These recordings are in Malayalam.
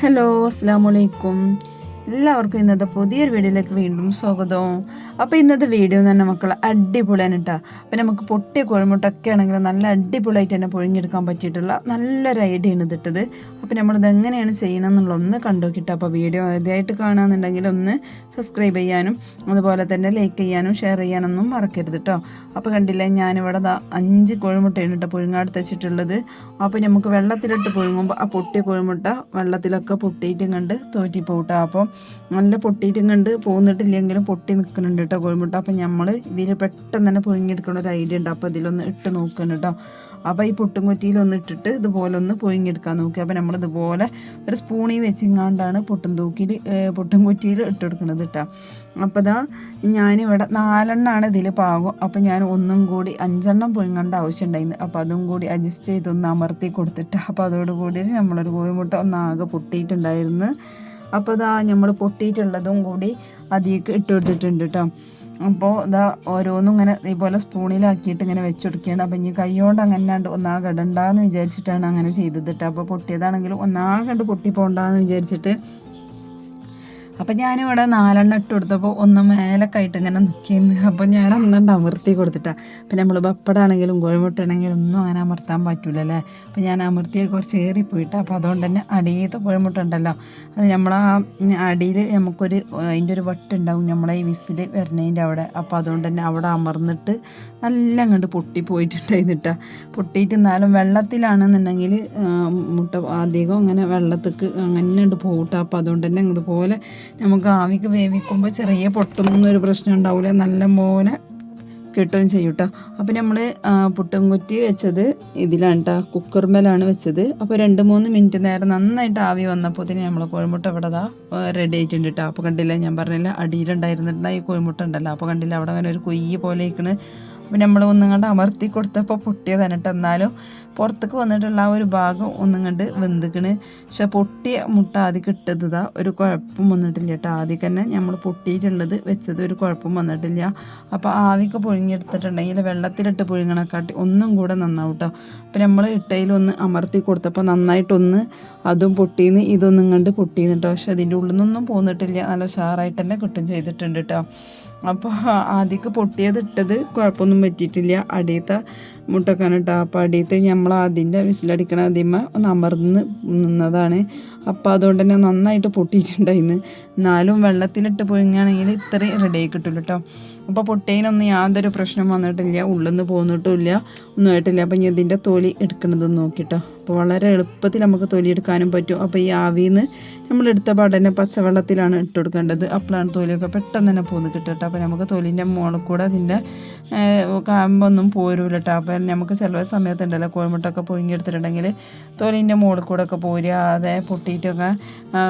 ഹലോ അസ്സാം വലൈക്കും എല്ലാവർക്കും ഇന്നത്തെ പുതിയൊരു വീഡിയോയിലേക്ക് വീണ്ടും സ്വാഗതം. അപ്പോൾ ഇന്നത്തെ വീഡിയോ തന്നെ മക്കൾ അടിപൊളിയാണ് കേട്ടോ അപ്പോൾ നമുക്ക് പൊട്ടിയ കോഴിമുട്ടൊക്കെ ആണെങ്കിലും നല്ല അടിപൊളിയായിട്ട് തന്നെ പുഴുങ്ങിയെടുക്കാൻ പറ്റിയിട്ടുള്ള നല്ലൊരു ഐഡിയ ആണ് ഇതിട്ടത് അപ്പോൾ നമ്മളിത് എങ്ങനെയാണ് ചെയ്യണം എന്നുള്ള ഒന്ന് കണ്ടുനോക്കിയിട്ട് അപ്പോൾ വീഡിയോ ആദ്യമായിട്ട് കാണാമെന്നുണ്ടെങ്കിൽ ഒന്ന് സബ്സ്ക്രൈബ് ചെയ്യാനും അതുപോലെ തന്നെ ലൈക്ക് ചെയ്യാനും ഷെയർ ചെയ്യാനൊന്നും മറക്കരുത് കേട്ടോ അപ്പോൾ കണ്ടില്ലേ ഞാനിവിടെ അഞ്ച് കോഴിമുട്ടയാണ് കേട്ടോ പുഴുങ്ങാടുത്ത് വെച്ചിട്ടുള്ളത്. അപ്പോൾ നമുക്ക് വെള്ളത്തിലിട്ട് പുഴുങ്ങുമ്പോൾ ആ പൊട്ടിയ കോഴിമുട്ട വെള്ളത്തിലൊക്കെ പൊട്ടിയിട്ടും കണ്ട് തോറ്റിപ്പോട്ടോ അപ്പോൾ നല്ല പൊട്ടിയിട്ടും കണ്ട് പോന്നിട്ടില്ലെങ്കിലും പൊട്ടി നിൽക്കുന്നുണ്ട് കേട്ടോ കോഴിമുട്ട അപ്പോൾ നമ്മൾ ഇതിൽ പെട്ടെന്ന് തന്നെ പുഴുങ്ങിയെടുക്കുന്ന ഒരു ഐഡിയ ഉണ്ട്. അപ്പോൾ ഇതിലൊന്ന് ഇട്ട് നോക്കണം കേട്ടോ. അപ്പോൾ ഈ പൊട്ടും കുറ്റിയിലൊന്ന് ഇട്ടിട്ട് ഇതുപോലെ ഒന്ന് പുഴുങ്ങിയെടുക്കാൻ നോക്കി അപ്പോൾ നമ്മൾ ഇതുപോലെ ഒരു സ്പൂണിൽ വെച്ചിങ്ങാണ്ടാണ് പൊട്ടും തൂക്കിയിൽ പൊട്ടുംകുറ്റിയിൽ ഇട്ട് കൊടുക്കുന്നത് കേട്ടോ. അപ്പോൾ ഇതാ ഞാനിവിടെ നാലെണ്ണമാണ് ഇതിൽ പാകം. അപ്പോൾ ഞാൻ ഒന്നും കൂടി അഞ്ചെണ്ണം പുഴുങ്ങേണ്ട ആവശ്യം ഉണ്ടായിരുന്നു അപ്പോൾ അതും കൂടി അഡ്ജസ്റ്റ് ചെയ്തൊന്ന് അമർത്തി കൊടുത്തിട്ട്. അപ്പോൾ അതോടുകൂടി നമ്മളൊരു കോഴിമുട്ട ഒന്നാകെ പൊട്ടിയിട്ടുണ്ടായിരുന്നു അപ്പോൾ ഇതാ നമ്മൾ പൊട്ടിയിട്ടുള്ളതും കൂടി അതിലേക്ക് ഇട്ട് കൊടുത്തിട്ടുണ്ട് കേട്ടോ അപ്പോൾ ഇതാ ഓരോന്നും ഇങ്ങനെ ഇതുപോലെ സ്പൂണിലാക്കിയിട്ട് ഇങ്ങനെ വെച്ച് കൊടുക്കുകയാണ്. അപ്പം ഇനി കൈകൊണ്ട് അങ്ങനെ ഒന്നാകെ ഇടണ്ടെന്ന് വിചാരിച്ചിട്ടാണ് അങ്ങനെ ചെയ്തത് കേട്ടോ അപ്പോൾ പൊട്ടിയതാണെങ്കിലും ഒന്നാകെ കണ്ട് പൊട്ടി പോകണ്ടെന്ന് വിചാരിച്ചിട്ട് അപ്പം ഞാനിവിടെ നാലെണ്ണം ഇട്ട് കൊടുത്തപ്പോൾ ഒന്ന് മേലക്കായിട്ട് ഇങ്ങനെ നിൽക്കുന്നു അപ്പോൾ ഞാൻ ഒന്നെണ്ണം അമർത്തി കൊടുത്തിട്ടാണ് പിന്നെ നമ്മൾ പപ്പടാണെങ്കിലും കോഴിമുട്ടാണെങ്കിലും ഒന്നും അങ്ങനെ അമർത്താൻ പറ്റൂലല്ലേ? അപ്പോൾ ഞാൻ അമർത്തിയെ കുറച്ച് ഏറിപ്പോയിട്ട് അപ്പോൾ അതുകൊണ്ട് തന്നെ അടിയത്തെ കോഴിമുട്ട ഉണ്ടല്ലോ. അത് നമ്മൾ ആ അടിയിൽ നമുക്കൊരു അതിന്റെ ഒരു വട്ടുണ്ടാവും നമ്മളെ ഈ വിസിൽ വരുന്നതിന്റെ അവിടെ. അപ്പോൾ അതുകൊണ്ട് തന്നെ അവിടെ അമർന്നിട്ട് നല്ല അങ്ങോട്ട് പൊട്ടി പോയിട്ടുണ്ടായിരുന്നിട്ടാ. പൊട്ടിയിട്ട് എന്നാലും വെള്ളത്തിലാണെന്നുണ്ടെങ്കിൽ മുട്ട അധികം അങ്ങനെ വെള്ളത്തേക്ക് അങ്ങനെ ഉണ്ട് പോകട്ടെ അപ്പോൾ അതുകൊണ്ട് തന്നെ ഇതുപോലെ നമുക്ക് ആവിക്ക് വേവിക്കുമ്പോൾ ചെറിയ പൊട്ടുന്നൊരു പ്രശ്നം ഉണ്ടാവില്ല നല്ല പോലെ കിട്ടുകയും ചെയ്യും കേട്ടോ അപ്പോൾ നമ്മൾ പുട്ടുംകുറ്റി വെച്ചത് ഇതിലാണ് കേട്ടോ കുക്കർമേലാണ് വെച്ചത്. അപ്പോൾ രണ്ട് മൂന്ന് മിനിറ്റ് നേരം നന്നായിട്ട് ആവി വന്നപ്പോൾ തന്നെ നമ്മൾ കോഴിമുട്ട ഇവിടെ ദാ റെഡി ആയിട്ടുണ്ട് കേട്ടോ അപ്പോൾ കണ്ടില്ല ഞാൻ പറഞ്ഞില്ല അടിയിലുണ്ടായിരുന്നിട്ടുള്ള ഈ കോഴിമുട്ട ഉണ്ടല്ലോ. അപ്പോൾ കണ്ടില്ല അവിടെ അങ്ങനെ ഒരു കൊയ്യ് പോലെ ഇരിക്കണ്. അപ്പോൾ നമ്മൾ ഒന്നും കണ്ട് അമർത്തി കൊടുത്തപ്പോൾ പൊട്ടിയതാണ് കേട്ടോ എന്നാലും പുറത്തേക്ക് വന്നിട്ടുള്ള ആ ഒരു ഭാഗം ഒന്നും കണ്ട് വെന്തിക്കണ്. പക്ഷെ പൊട്ടിയ മുട്ട ആദ്യം കിട്ടതാ ഒരു കുഴപ്പം വന്നിട്ടില്ല കേട്ടോ. ആദ്യം തന്നെ നമ്മൾ പൊട്ടിയിട്ടുള്ളത് വെച്ചത് ഒരു കുഴപ്പം വന്നിട്ടില്ല. അപ്പോൾ ആവിക്ക് പുഴുങ്ങിയെടുത്തിട്ടുണ്ടെങ്കിൽ വെള്ളത്തിലിട്ട് പുഴുങ്ങണക്കാട്ടി ഒന്നും കൂടെ നന്നാവും കേട്ടോ. അപ്പം നമ്മൾ ഇട്ടയിലൊന്ന് അമർത്തി കൊടുത്തപ്പോൾ നന്നായിട്ടൊന്ന് അതും പൊട്ടിന്ന് ഇതൊന്നും കണ്ട് പൊട്ടിന്ന് കേട്ടോ. പക്ഷെ അതിന്റെ ഉള്ളിൽ നിന്നൊന്നും പോന്നിട്ടില്ല. നല്ല ഉഷാറായിട്ട് തന്നെ കിട്ടും ചെയ്തിട്ടുണ്ട് കേട്ടോ. അപ്പോൾ ആദ്യമൊക്കെ പൊട്ടിയത് ഇട്ടത് കുഴപ്പമൊന്നും പറ്റിയിട്ടില്ല. അടിയത്തെ മുട്ടക്കാനിട്ടാ അപ്പോൾ അടിയത്തെ നമ്മൾ അതിന്റെ വിസിലടിക്കണ അതിമ ഒന്ന് അമർന്ന് നിന്നതാണ്. അപ്പോൾ അതുകൊണ്ട് തന്നെ നന്നായിട്ട് പൊട്ടിയിട്ടുണ്ടായിരുന്നു എന്നാലും വെള്ളത്തിലിട്ട് പുഴുങ്ങുകയാണെങ്കിൽ ഇത്രയും റെഡി ആയി കിട്ടില്ല കേട്ടോ അപ്പോൾ പൊട്ടേനൊന്നും യാതൊരു പ്രശ്നം വന്നിട്ടില്ല. ഉള്ളിൽ നിന്ന് പോന്നിട്ടുമില്ല ഒന്നും ആയിട്ടില്ല. അപ്പം ഇനി ഇതിന്റെ തൊലി എടുക്കണത് നോക്കിട്ടോ അപ്പോൾ വളരെ എളുപ്പത്തിൽ നമുക്ക് തൊലിയെടുക്കാനും പറ്റും. അപ്പോൾ ഈ ആവിയിൽ നിന്ന് നമ്മളെടുത്ത പാടന്നെ പച്ചവെള്ളത്തിലാണ് ഇട്ട് കൊടുക്കേണ്ടത് അപ്പോഴാണ് തൊലിയൊക്കെ പെട്ടെന്ന് തന്നെ പോന്ന് കിട്ടട്ടെ അപ്പോൾ നമുക്ക് തൊലിന്റെ മുകളിൽ കൂടെ അതിന്റെ കാമ്പൊന്നും പോരൂല കേട്ടോ അപ്പം നമുക്ക് ചില സമയത്തുണ്ടല്ലോ കോഴിമുട്ടൊക്കെ പൊങ്ങിയെടുത്തിട്ടുണ്ടെങ്കിൽ തൊലിന്റെ മുകളിൽ കൂടെ ഒക്കെ പോരാതെ പൊട്ടിയിട്ടൊക്കെ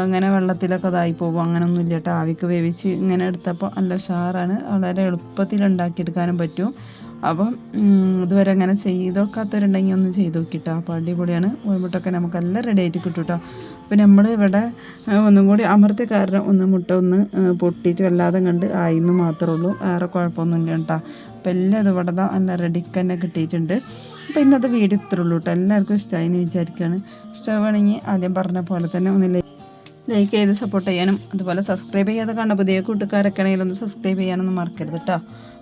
അങ്ങനെ വെള്ളത്തിലൊക്കെ ഇതായി പോകും. അങ്ങനൊന്നും ഇല്ല കേട്ടോ ആവിക്ക് വേവിച്ച് ഇങ്ങനെ എടുത്തപ്പോൾ നല്ല ഉഷാറാണ്. വളരെ എളുപ്പത്തിൽ ഉണ്ടാക്കിയെടുക്കാനും പറ്റും. അപ്പം ഇതുവരെ അങ്ങനെ ചെയ്ത് നോക്കാത്തവരുണ്ടെങ്കിൽ ഒന്ന് ചെയ്ത് നോക്കിട്ടോ. അപ്പോൾ അടിപൊളിയാണ്. കോഴിമുട്ടൊക്കെ നമുക്ക് എല്ലാം റെഡി ആയിട്ട് കിട്ടും കേട്ടോ അപ്പം നമ്മൾ ഇവിടെ ഒന്നും കൂടി അമർത്തി കാരണം ഒന്ന് മുട്ട ഒന്ന് പൊട്ടിയിട്ട് വല്ലാതെ കണ്ട് ആയിന്ന് മാത്രമേ ഉള്ളൂ. വേറെ കുഴപ്പമൊന്നുമില്ല കേട്ടോ. അപ്പോൾ എല്ലാം ഇത് ഇവിടെ നല്ല റെഡിക്ക് തന്നെ കിട്ടിയിട്ടുണ്ട്. അപ്പോൾ ഇന്നത്തെ വീഡിയോ ഇത്രേ ഉള്ളൂ കേട്ടോ എല്ലാവർക്കും ഇഷ്ടമായി എന്ന് വിചാരിക്കുകയാണ് ഇഷ്ടമാണെങ്കിൽ ആദ്യം പറഞ്ഞ പോലെ തന്നെ ഒന്ന് ലൈക്ക് ചെയ്ത് സപ്പോർട്ട് ചെയ്യാനും അതുപോലെ സബ്സ്ക്രൈബ് ചെയ്യാതെ കാണുന്ന പുതിയ കൂട്ടുകാരൊക്കെ ആണെങ്കിലും ഒന്ന് സബ്സ്ക്രൈബ് ചെയ്യാനൊന്നും മറക്കരുത് കേട്ടോ